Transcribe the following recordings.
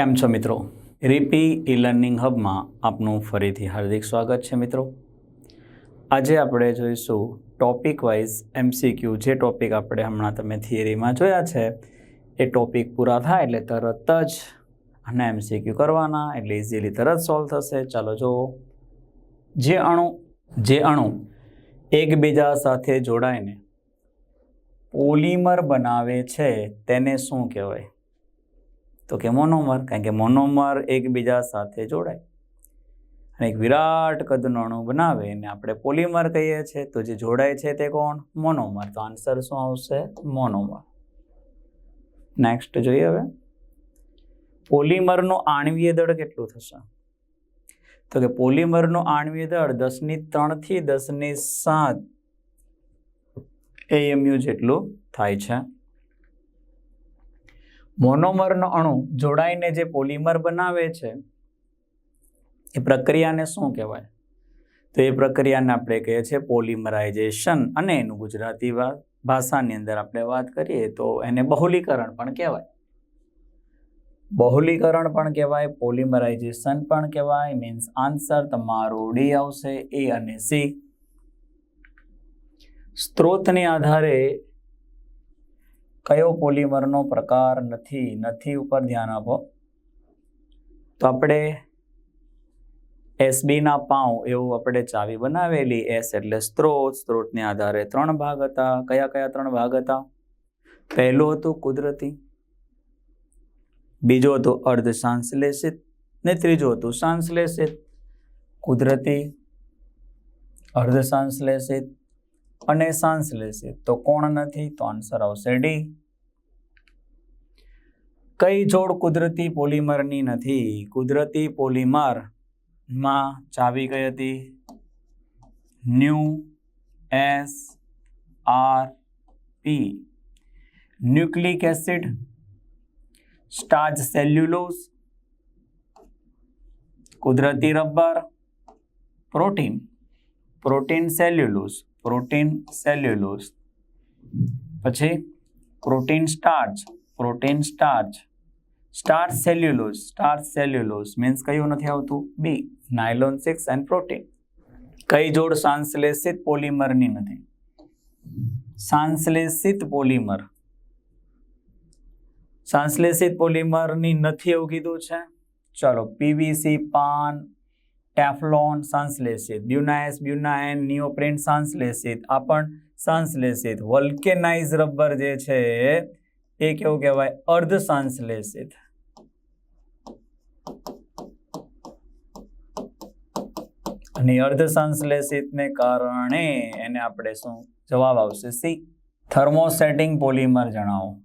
કેમ છો મિત્રો? રીપી ઈ લર્નિંગ હબમાં આપનું ફરીથી હાર્દિક સ્વાગત છે મિત્રો. આજે આપણે જોઈશું ટોપિક વાઇઝ એમસીક્યુ જે ટોપિક આપણે હમણાં તમે થિયરીમાં જોયા છે, એ ટોપિક પૂરા થાય એટલે તરત જ અને એમસીક્યુ કરવાના, એટલે ઇઝીલી તરત સોલ્વ થશે. ચાલો જુઓ. જે અણુ જે અણુ એકબીજા સાથે જોડાઈને પોલિમર બનાવે છે, તેને શું કહેવાય? તો કે મોનોમર, કારણ કે મોનોમર એકબીજા સાથે જોડાય. અને એક વિરાટ કદનો અણુ બનાવે એને આપણે પોલિમર કહીએ છીએ, તો જે જોડાય છે તે કોણ? મોનોમર. તો આન્સર શું આવશે? મોનોમર. નેક્સ્ટ જોઈએ હવે. પોલિમરનું આણવીય દળ કેટલું થશે? તો કે પોલિમરનું આણવીય દળ દસની ત્રણથી દસની સાત એએમયુ જેટલું થાય છે. મોનોમરનો અણુ જોડાઈને જે પોલિમર બનાવે છે, એ પ્રક્રિયાને શું કહેવાય? તો એ પ્રક્રિયાને આપણે કહીએ છીએ પોલિમરાઇઝેશન અને એનું ગુજરાતી ભાષાની અંદર આપણે વાત કરીએ તો એને બહુલીકરણ પણ કહેવાય. બહુલીકરણ પણ કહેવાય, પોલિમરાઇઝેશન પણ કહેવાય મીન્સ આન્સર તમારો ડી આવશે એ અને સી સ્ત્રોતને આધારે કયો પોલિમરનો પ્રકાર નથી નથી ઉપર ધ્યાન આપો. તો આપણે એસબીના પાઉં એવું આપણે ચાવી બનાવેલી એસ એટલે સ્ત્રોત, સ્ત્રોતને આધારે ત્રણ ભાગ હતા. કયા કયા ત્રણ ભાગ હતા? પહેલું હતું કુદરતી, બીજું હતું અર્ધ સંશ્લેષિત ને ત્રીજું હતું સંશ્લેષિત. કુદરતી અર્ધ સંશ્લેષિત અને સંશ્લેષિત. તો કોણ નથી? તો આન્સર આવશે ડી કઈ જોડ કુદરતી પોલિમરની નથી? કુદરતી પોલિમરમાં ચાવી કઈ હતી? New S R P. Nucleic acid, starch cellulose, કુદરતી rubber, protein. Protein cellulose protein cellulose. પછી protein starch protein starch. Starch cellulose, star cellulose means કયું નથી આવતું? B nylon six and protein. કઈ જોડ સાંશ્લેષિત પોલિમરની નથી? સાંશ્લેષિત પોલિમર. સાંશ્લેષિત પોલિમરની નથી એવું કીધું છે? ચલો PVC PAN, Teflon સંશ્લેષિત Buna S Buna N neoprene સંશ્લેષિત આ પણ સંશ્લેષિત વલ્કેનાઇઝ રબર જે છે એ કેવું કહેવાય? અર્ધ સંશ્લેષિત અને અર્ધ સંશ્લેષિતને કારણે એને આપણે શું જવાબ આવશે? સી. થર્મોસેટિંગ પોલિમર જણાવો.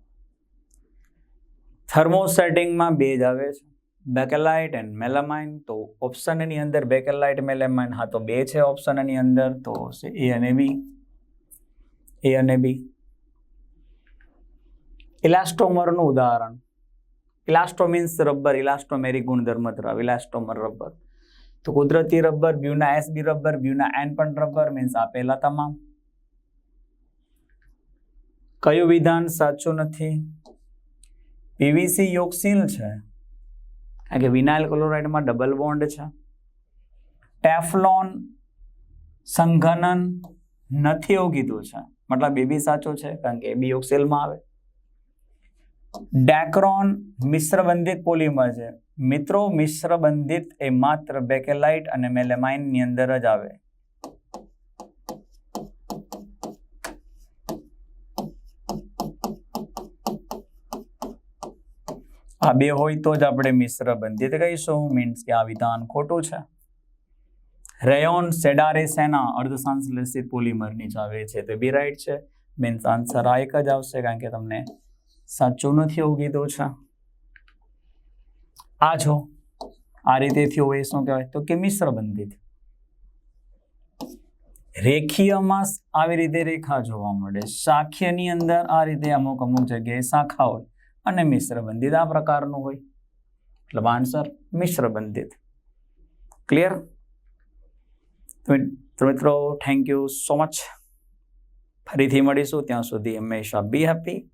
થર્મોસેટિંગમાં બે જ આવે છે. બેકેલાઇટ એન્ડ મેલામાઇન તો ઓપ્શન એની અંદર બેકેલાઇટ, મેલામાઇન, હા તો બે છે ઓપ્શન એની અંદર તો એ અને બી. એ અને બી. ઇલાસ્ટોમરનું ઉદાહરણ. ઇલાસ્ટો મીન્સ રબર ઇલાસ્ટોમેરી ગુણધર્મ ધરાવે. ઇલાસ્ટોમર રબર તો કુદરતી rubber buna S B rubber buna N પણ રબર મીન્સ આપેલા તમામ. કયું વિધાન સાચું નથી? પીવીસી યોગશીલ છે. કારણ કે વિનાઇલ ક્લોરાઇડમાં ડબલ બોન્ડ છે. ટેફલોન સંઘનન નથી એવું કીધું છે. મતલબ એ બી સાચો છે, કારણ કે એ બી યોગશીલમાં આવે. ડેક્રોન મિશ્રબંધિત પોલીમર પોલિમર છે. મિત્રો, મિશ્રબંધિત એ માત્ર બેકેલાઇટ અને મેલેમાઇનની અંદર જ આવે. આ બે હોય તો જ આપણે મિશ્રબંધિત કહીશું મીન્સ કે આ વિધાન ખોટું છે. રેયોન સેડારેસેના અર્ધસંશ્લેષિત પોલિમરની જ આવે છે. તો બી રાઈટ છે. મીન્સ આન્સર આ એક જ આવશે કારણ કે તમને સાચું નથી એવું કીધું છે. આ જો, આ રીતે થયો એ શું કહેવાય? તો કે મિશ્ર બંધિત. રેખીયમાં આવી રીતે રેખા જોવા મળે. શાખ્યની અંદર આ રીતે અમુક અમુક જગ્યાએ શાખા હોય અને મિશ્ર બંધિત આ પ્રકારનું હોય. એટલે આન્સર મિશ્ર બંધિત. ક્લિયર તો મિત્રો થેન્ક યુ સો મચ ફરીથી મળીશું. ત્યાં સુધી હંમેશા બી હેપી